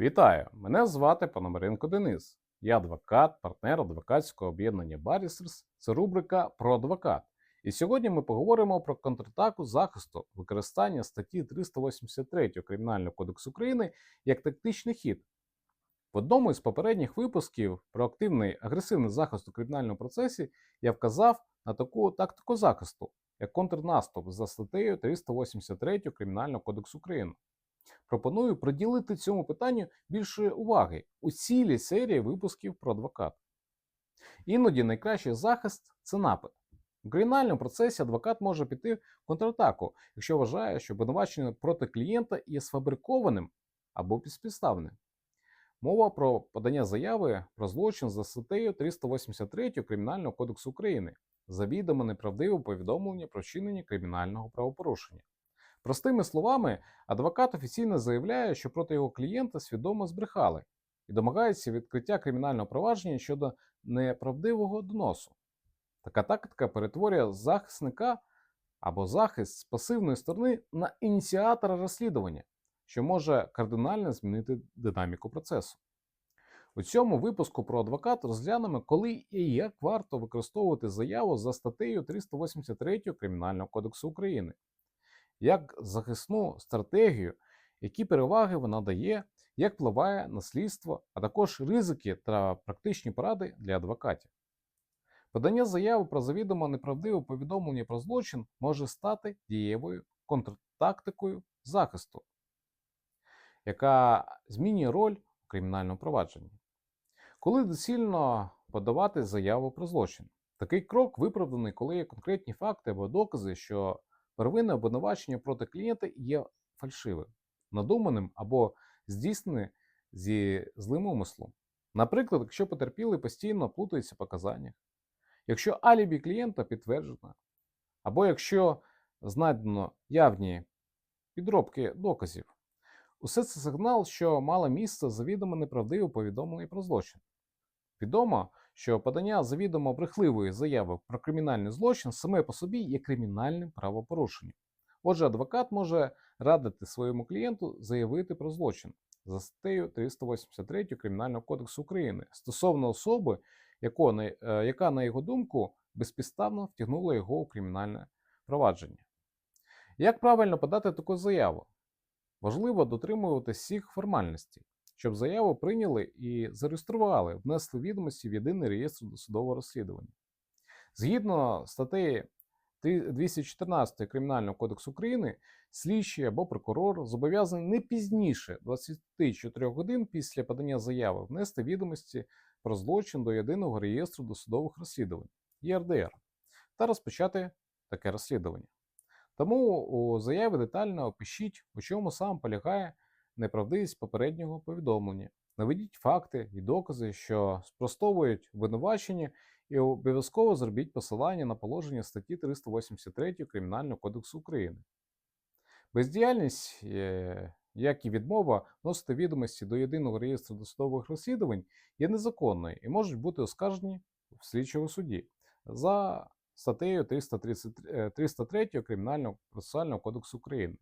Вітаю! Мене звати Пономаренко Денис. Я адвокат, партнер адвокатського об'єднання Барісерс. Це рубрика про адвокат. І сьогодні ми поговоримо про контратаку захисту використання статті 383 Кримінального кодексу України як тактичний хід. В одному із попередніх випусків про активний агресивний захист у кримінальному процесі я вказав на таку тактику захисту, як контрнаступ за статтею 383 Кримінального кодексу України. Пропоную приділити цьому питанню більше уваги у цілій серії випусків про адвокат. Іноді найкращий захист це напад. У кримінальному процесі адвокат може піти в контратаку, якщо вважає, що обвинувачення проти клієнта є сфабрикованим або безпідставним. Мова про подання заяви про злочин за статтею 383 Кримінального кодексу України завідомо неправдиве повідомлення про вчинення кримінального правопорушення. Простими словами, адвокат офіційно заявляє, що проти його клієнта свідомо збрехали і домагається відкриття кримінального провадження щодо неправдивого доносу. Така тактика перетворює захисника або захист з пасивної сторони на ініціатора розслідування, що може кардинально змінити динаміку процесу. У цьому випуску про адвокат розглянемо, коли і як варто використовувати заяву за статтею 383 Кримінального кодексу України як захисну стратегію, які переваги вона дає, як впливає на слідство, а також ризики та практичні поради для адвокатів. Подання заяви про завідомо неправдиве повідомлення про злочин може стати дієвою контртактикою захисту, яка змінює роль у кримінальному провадженні. Коли доцільно подавати заяву про злочин, такий крок виправданий, коли є конкретні факти або докази, що Первинне обвинувачення проти клієнта є фальшивим, надуманим або здійснене зі злим умислом. Наприклад, якщо потерпілий постійно плутається в показаннях, якщо алібі клієнта підтверджено, або якщо знайдено явні підробки доказів, усе це сигнал, що мало місце завідомо неправдиве повідомлення про злочин. Відомо, що подання завідомо брехливої заяви про кримінальний злочин саме по собі є кримінальним правопорушенням. Отже, адвокат може радити своєму клієнту заявити про злочин за статтею 383 Кримінального кодексу України стосовно особи, яка, на його думку, безпідставно втягнула його у кримінальне провадження. Як правильно подати таку заяву? Важливо дотримуватися всіх формальностей щоб заяву прийняли і зареєстрували, внесли відомості в єдиний реєстр досудового розслідування. Згідно статті 214 Кримінального кодексу України, слідчий або прокурор зобов'язаний не пізніше 24 годин після подання заяви внести відомості про злочин до єдиного реєстру досудових розслідувань ЄРДР та розпочати таке розслідування. Тому у заяві детально опишіть, у чому сам полягає неправдивість попереднього повідомлення. Наведіть факти і докази, що спростовують винувачення, і обов'язково зробіть посилання на положення статті 383 Кримінального кодексу України. Бездіяльність, е, як і відмова вносити відомості до єдиного реєстру досудових розслідувань є незаконною і можуть бути оскаржені в слідчому суді за статтею 303 е, Кримінального процесуального кодексу України.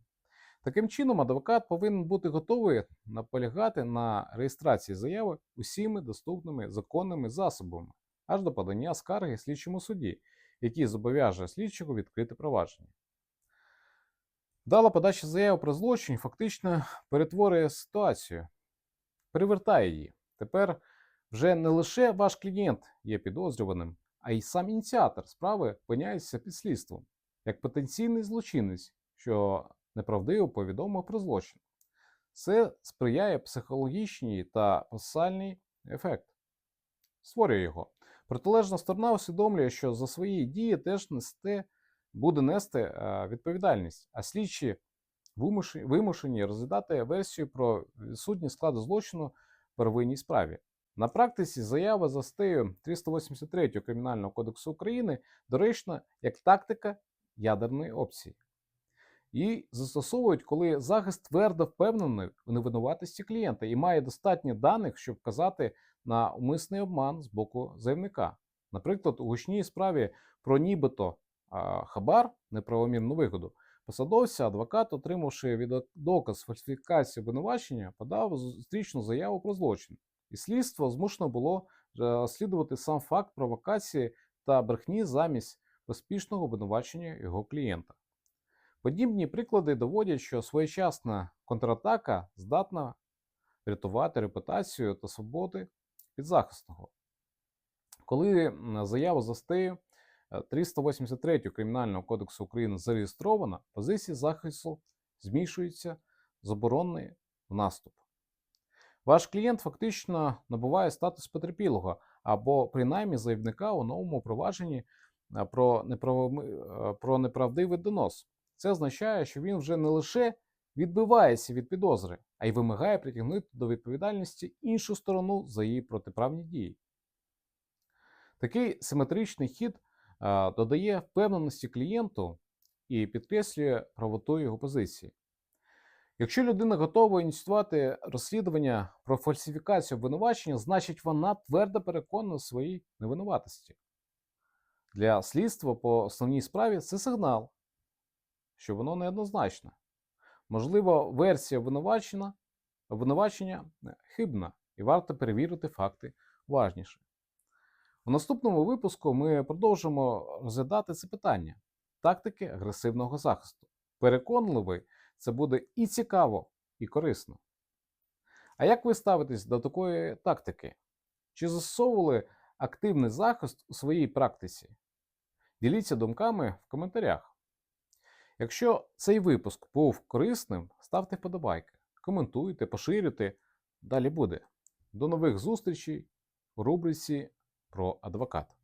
Таким чином, адвокат повинен бути готовий наполягати на реєстрації заяви усіми доступними законними засобами аж до подання скарги слідчому суді, який зобов'яже слідчого відкрити провадження. Дала подача заяви про злочин фактично перетворює ситуацію, перевертає її. Тепер вже не лише ваш клієнт є підозрюваним, а й сам ініціатор справи опиняється під слідством, як потенційний злочинець, що неправдиво повідомив про злочин. Це сприяє психологічній та процесуальний ефект, створює його. Протилежна сторона усвідомлює, що за свої дії теж нести, буде нести е, відповідальність, а слідчі вимушені розглядати версію про відсутність складу злочину в первинній справі. На практиці заява за статтею 383 Кримінального кодексу України доречна як тактика ядерної опції. І застосовують, коли захист твердо впевнений у невинуватості клієнта і має достатньо даних, щоб вказати на умисний обман з боку заявника. Наприклад, у гучній справі про нібито хабар неправомірну вигоду посадовця, адвокат, отримавши від доказ фальсифікації обвинувачення, подав зустрічну заяву про злочин. І слідство змушено було розслідувати сам факт провокації та брехні замість поспішного обвинувачення його клієнта. Подібні приклади доводять, що своєчасна контратака здатна врятувати репутацію та свободи підзахисного. Коли заява за статтею е, 383 Кримінального кодексу України зареєстрована, позиції захисту змішуються з оборонної в наступ. Ваш клієнт фактично набуває статус потерпілого або принаймні заявника у новому провадженні е, е, про неправдивий донос. Це означає, що він вже не лише відбивається від підозри, а й вимагає притягнути до відповідальності іншу сторону за її протиправні дії. Такий симетричний хід е, додає впевненості клієнту і підкреслює правоту його позиції. Якщо людина готова ініціювати розслідування про фальсифікацію обвинувачення, значить вона твердо переконана в своїй невинуватості. Для слідства по основній справі це сигнал, що воно неоднозначне. Можливо, версія обвинувачення е, хибна і варто перевірити факти уважніше. У наступному випуску ми продовжимо розглядати це питання тактики агресивного захисту. Переконливий, це буде і цікаво, і корисно. А як ви ставитесь до такої тактики? Чи застосовували активний захист у своїй практиці? Діліться думками в коментарях. Якщо цей випуск був корисним, ставте вподобайки, коментуйте, поширюйте. Далі буде. До нових зустрічей у рубриці про адвоката.